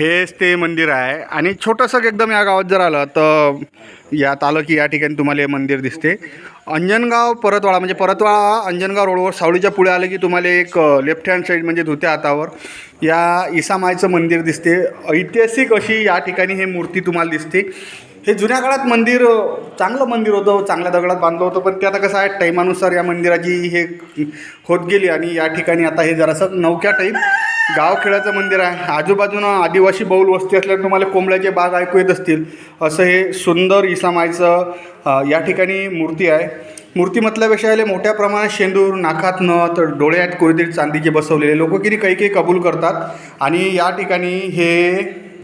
हेच ते मंदिर आहे. आणि छोटंसं एकदम या गावात जर आलं तर यात आलं की या ठिकाणी तुम्हाला हे मंदिर दिसते. अंजनगाव परतवाडा म्हणजे परतवाडा अंजनगाव रोडवर सावळीच्या पुढे आलं की तुम्हाला एक लेफ्ट हँड साईड म्हणजे धुत्या हातावर. या इसामाईचं मंदिर दिसते. ऐतिहासिक अशी या ठिकाणी हे मूर्ती तुम्हाला दिसते. हे जुन्या काळात मंदिर चांगलं मंदिर होतं चांगल्या दगडात बांधलं होतं पण ते आता कसं आहे टाईमानुसार या मंदिराची हे होत गेली आणि या ठिकाणी आता हे जरासं नवक्या टाईप गावखेड्याचं मंदिर आहे. आजूबाजूनं आदिवासी बहुल वस्ती असल्याने तुम्हाला कोंबड्याचे बाग ऐकू येत असतील. असं हे सुंदर इसामायचं या ठिकाणी मूर्ती आहे. मूर्ती म्हटल्यापेक्षा याला मोठ्या प्रमाणात शेंदूर नाकात नथ डोळे आहेत कोणीतरी चांदीचे बसवलेले लोक किती काही काही कबूल करतात. आणि या ठिकाणी हे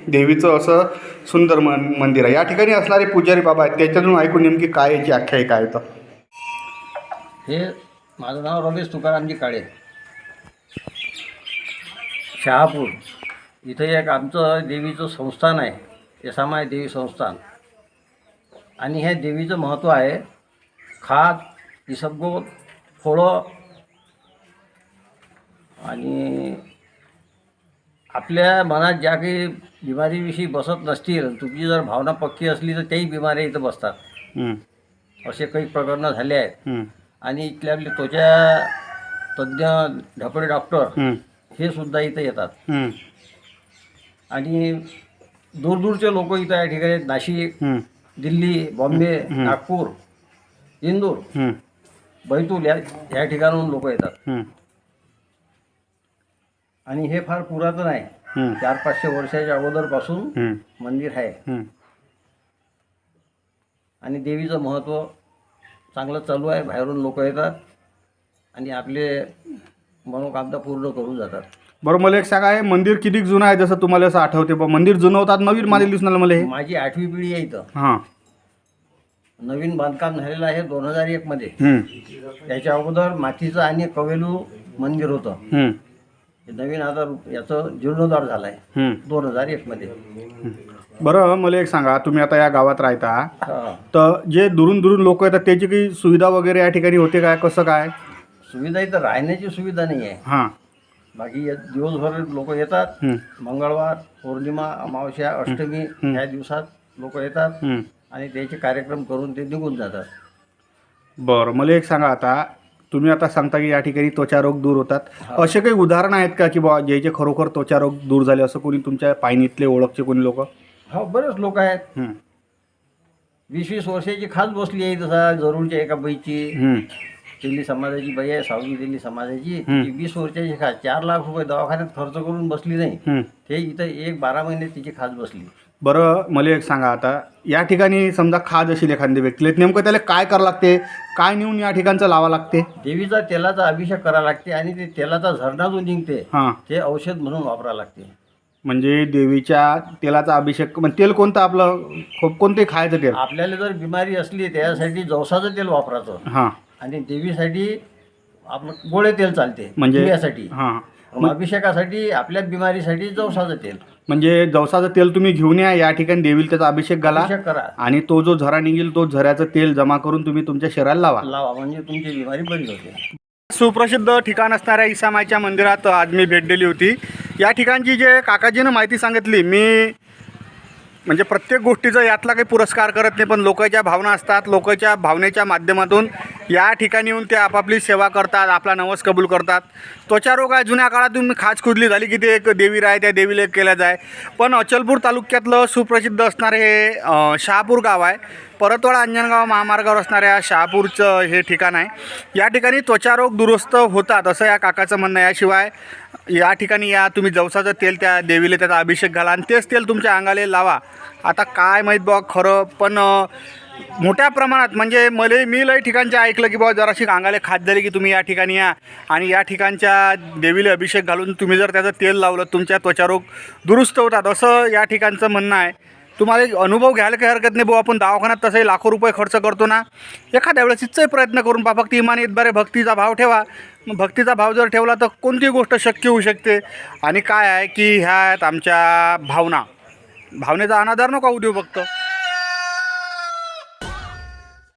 देवीचं असं सुंदर मन मंदिर आहे. या ठिकाणी असणारे पुजारी बाबा आहेत. त्याच्यातून ऐकून नेमकी काय याची आख्यायिका आहे तर हे माझं नाव रमेश तुकारामजी काळे. शहापूर. इथं एक आमचं देवीचं संस्थान आहे. यसामाय देवी संस्थान. आणि ह्या देवीचं महत्त्व आहे. खात इसबगोल फळं आणि आपल्या मनात ज्या काही बिमारीविषयी बसत नसतील तुमची जर भावना पक्की असली तर त्याही बिमाऱ्या इथं बसतात. हं, असे काही प्रकरणं झाले आहेत. हं, आणि इथले आपले त्वचा तज्ज्ञ ढपडे डॉक्टर हं, सुद्धा इथं येतात. हं, आणि दूरदूरचे लोक इथं या ठिकाणी. नाशिक दिल्ली बॉम्बे नागपूर इंदूर बैतूल या या ठिकाणाहून लोक येतात. आणि हे फार पुरातन आहे. चार पाचशे वर्षाच्या अगोदरपासून मंदिर आहे. हं. आणि देवीचं महत्त्व चांगलं चालू आहे. बाहेरून लोक येतात. आणि आपले मनोकामना पूर्ण करून जातात. बरं मला एक सांगा हे मंदिर किती जुनं आहे जसं तुम्हाला असं आठवते? बा मंदिर जुनं होतात नवीन मानले दिसणार मला हे. माझी आठवी पिढी आहे इथं. हां. नवीन बांधकाम झालेलं आहे दोन हजार एकमध्ये हं, त्याच्या अगोदर मातीचं आणि कवेलू मंदिर होतं. हं, हे नवीन आता याचं जीर्णोद्धार झाला आहे हं. दोन हजार एकमध्ये बरं मला एक सांगा तुम्ही आता या गावात राहता. हा. तर जे दुरून दुरून लोक येतात त्याची काही सुविधा वगैरे या ठिकाणी होते काय कसं काय? सुविधा इथं राहण्याची सुविधा नाही आहे हां. बाकी या- दिवसभर लोक येतात. हं, मंगळवार पौर्णिमा अमावस्या अष्टमी ह्या दिवसात लोक येतात हं. आणि त्याचे कार्यक्रम करून ते निघून जातात. बरं मला एक सांगा आता. तुम्ही आता सांगता की या ठिकाणी त्वचारोग दूर होतात. असे काही उदाहरण आहेत का की बा ज्याचे खरोखर त्वचारोग दूर झाले असं कोणी तुमच्या पायनीतले ओळखचे कोणी लोक? हो बरेच लोक आहेत. वीस वीस वर्षाची खास बसली आहे तसा जरूरच्या एका बाईची दिल्ली समाजाची बाई आहे सावगी दिल्ली समाजाची. ती वीस वर्षाची खास चार लाख रुपये दवाखान्यात खर्च करून बसली नाही. ते इथं एक बारा महिने तिची खास बसली. बरं मला एक सांगा आता. या ठिकाणी समजा खाज असेल एखाद्या व्यक्तीला नेमकं त्याला काय करावं लागते? काय नेऊन या ठिकाणचं लावा लागते? देवीचा तेलाचा अभिषेक करावा लागते आणि ते तेलाचा झरणा जो निघते हां. ते औषध म्हणून वापरावं लागते. म्हणजे देवीच्या तेलाचा अभिषेक म्हणजे तेल कोणतं आपलं? खूप कोणते खायचं तेल. आपल्याला जर बिमारी असली त्यासाठी जवसाचं तेल वापरायचं. हां. आणि देवीसाठी आपलं गोळे तेल चालते म्हणजे- दिव्यासाठी हां. अभिषेकासाठी आपल्या बिमारीसाठी जवसाचं तेल. म्हणजे जवसाचं तेल तुम्ही घेऊन या या ठिकाणी देवीला त्याचा अभिषेक घाला. अभिषेक करा. आणि तो जो झरा निघेल तो झऱ्याचं तेल जमा करून तुम्ही तुमच्या शरीराला लावा. लावा म्हणजे तुमची बिमारी बरी होते. सुप्रसिद्ध ठिकाण असणाऱ्या इसामाईच्या मंदिरात आज मी भेट दिली होती. या ठिकाणची जे काकाजीनं माहिती सांगितली मी म्हणजे प्रत्येक गोष्टीचा यातला काही पुरस्कार करत नाही पण लोकांच्या भावना असतात लोकांच्या भावनेच्या माध्यमातून या ठिकाणी येऊन ते आपापली सेवा करतात आपला नवस कबूल करतात. त्वचारोग आहे जुन्या काळातून खाज खुजली झाली की ते एक देवी राय त्या देवीला केल्या जाय. पण अचलपूर तालुक्यातलं सुप्रसिद्ध असणारे हे शहापूर गाव आहे. परतवाडा अंजनगाव महामार्गावर असणाऱ्या शहापूरचं हे ठिकाण आहे. या ठिकाणी त्वचारोग दुरुस्त होतात असं या काकाचं म्हणणं याशिवाय या ठिकाणी या तुम्ही जवसाचं तेल त्या देवीला त्याचा अभिषेक घाला आणि तेच तेल तुमच्या अंगाला लावा. आता काय माहीत बा खरं पण मोठ्या प्रमाणात म्हणजे मले मी लय ठिकाणच्या ऐकलं की बाबा जराशी अंगाला खात झाली की तुम्ही या ठिकाणी या. आणि या ठिकाणच्या देवीला अभिषेक घालून तुम्ही जर त्याचं तेल लावलं तुमच्या त्वचारोग दुरुस्त होतात असं या ठिकाणचं म्हणणं आहे. तुम्हाला एक अनुभव घ्यायला काही हरकत नाही भाऊ आपण दवाखान्यात तसंही लाखो रुपये खर्च करतो ना. एखाद्या वेळेस इथचाही प्रयत्न करून पहा फक्त इमान बरे भक्तीचा भाव ठेवा. मग भक्तीचा भाव जर ठेवला तर कोणतीही गोष्ट शक्य होऊ शकते. आणि काय आहे की ह्या आहेत आमच्या भावना. भावनेचा अनादर होऊ उद्योग फक्त.